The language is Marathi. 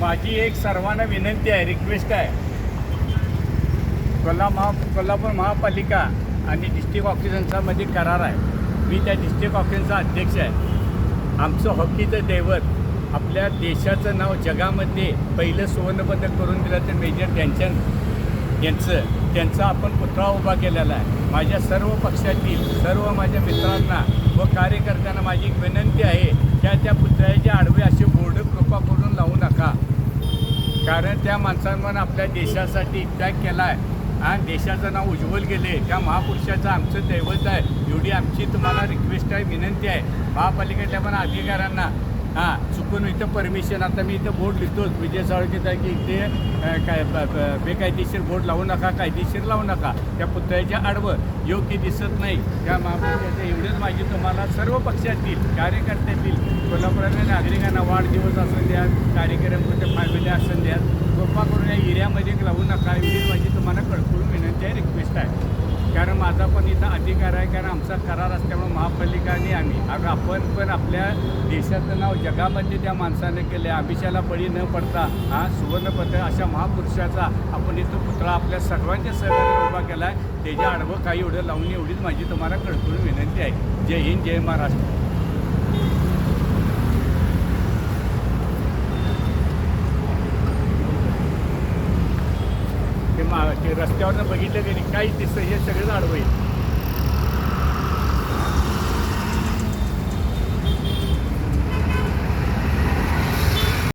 माझी एक सर्वांना विनंती आहे रिक्वेस्ट आहे. कोल्हा महा कोल्हापूर महापालिका आणि डिस्ट्रिक्ट ऑफिसरचा करार आहे. मी त्या डिस्ट्रिक्ट ऑफिसचा अध्यक्ष आहे. आमचं हॉकीचं दैवत आपल्या देशाचं नाव जगामध्ये पहिलं सुवर्णपदक करून दिलं तर मेजर ध्यानचंद यांचं. त्यांचा आपण पुतळा उभा केलेला आहे. माझ्या सर्व पक्षातील सर्व माझ्या मित्रांना व कार्यकर्त्यांना माझी एक विनंती आहे त्या त्या पुतळ्याच्या आडवे असे बोर्ड कृपा कारण त्या माणसांवर आपल्या देशासाठी त्याग केला आहे आणि देशाचं नाव उज्ज्वल गेले त्या महापुरुषाचं आमचं दैवत आहे. एवढी आमची तुम्हाला रिक्वेस्ट आहे विनंती आहे. महापालिकेतल्या पण अधिकाऱ्यांना हां चुकून इथं परमिशन आता मी इथं बोर्ड लिहितोच. विजय साळुंकेचा की इथे काय बेकायदेशीर बोर्ड लावू नका कायदेशीर लावू नका. त्या पुतळ्याच्या आडवं योग्य दिसत नाही. त्या महापुरुषाचं एवढंच माझी तुम्हाला सर्व पक्षातील कार्यकर्त्यातील कोल्हापुरातल्या नागरिकांना वाढदिवस असून द्या कार्यक्रम कुठे फॅमिली असून द्या कृपा करून या एरियामध्ये लावू नका एवढीच माझी तुम्हाला कळकळून विनंती आहे रिक्वेस्ट आहे कारण माझा पण इथं अधिकार आहे कारण आमचा करार असल्यामुळे महापालिका आणि आम्ही अगं आपण पण आपल्या देशाचं नाव जगामध्ये त्या माणसानं केलं आहे अभिषाला बळी न पडता हा सुवर्णपत्र अशा महापुरुषाचा आपण इथं पुतळा आपल्या सर्वांच्या सहकार्याने उभा केला आहे त्याच्या आडवं काही एवढं लावून एवढीच माझी तुम्हाला कडकडून विनंती आहे. जय हिंद जय महाराष्ट्र. ते मा ते रस्त्यावरनं बघितलं की काही काहीच दिसतं हे सगळं आडवं आहे